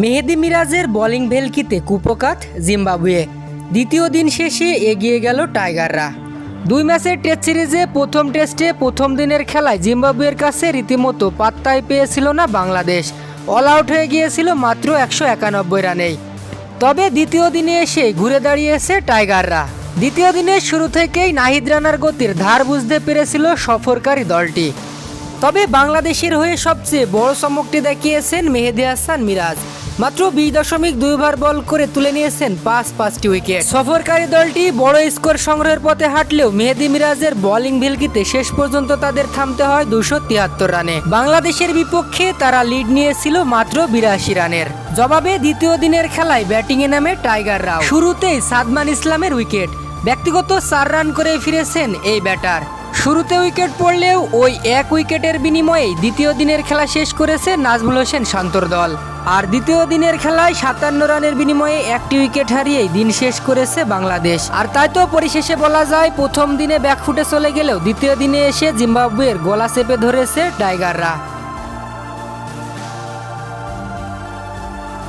মেহেদি মিরাজের bowling ভেলকিতে কুপকাত Zimbabwe. দ্বিতীয় দিন শেষে এগিয়ে গেল টাইগাররা। দুই ম্যাচের টেস্ট সিরিজে প্রথম টেস্টে প্রথম দিনের খেলায় জিম্বাবুয়ের কাছে রীতিমতো পাত্তাই পেয়েছিল না বাংলাদেশ। অল আউট হয়ে গিয়েছিল মাত্র একশো একানব্বই রানেই তবে দ্বিতীয় দিনে এসে ঘুরে দাঁড়িয়েছে টাইগাররা। দ্বিতীয় দিনের শুরু থেকেই নাহিদ রানার গতির ধার বুঝতে পেরেছিল সফরকারী দলটি। তবে বাংলাদেশের হয়ে সবচেয়ে বড় চমকটি দেখিয়েছেন মেহেদি হাসান মিরাজ। মাত্র বিশ দশমিক দুই ওভার বল করে তুলে নিয়েছেন পাঁচ পাঁচটি উইকেট। সফরকারী দলটি বড় স্কোর সংগ্রহের পথে হাঁটলেও মেহেদি মিরাজের বোলিং ভিলকিতে শেষ পর্যন্ত তাদের থামতে হয় দুশো তিয়াত্তর রানে। বাংলাদেশের বিপক্ষে তারা লিড নিয়েছিল মাত্র বিরাশি রানের। জবাবে দ্বিতীয় দিনের খেলায় ব্যাটিংয়ে নামে টাইগাররাও শুরুতেই সাদমান ইসলামের উইকেট। ব্যক্তিগত চার রান করে ফিরেছেন এই ব্যাটার। শুরুতে উইকেট পড়লেও ওই এক উইকেটের বিনিময়ে দ্বিতীয় দিনের খেলা শেষ করেছে নাজমুল হোসেন শান্তর দল। আর দ্বিতীয় দিনের খেলায় সাতান্ন রানের বিনিময়ে একটি উইকেট হারিয়েই দিন শেষ করেছে বাংলাদেশ। আর তাই তো পরিশেষে বলা যায়, প্রথম দিনে ব্যাকফুটে চলে গেলেও দ্বিতীয় দিনে এসে জিম্বাবুয়ের গলা চেপে ধরেছে টাইগাররা।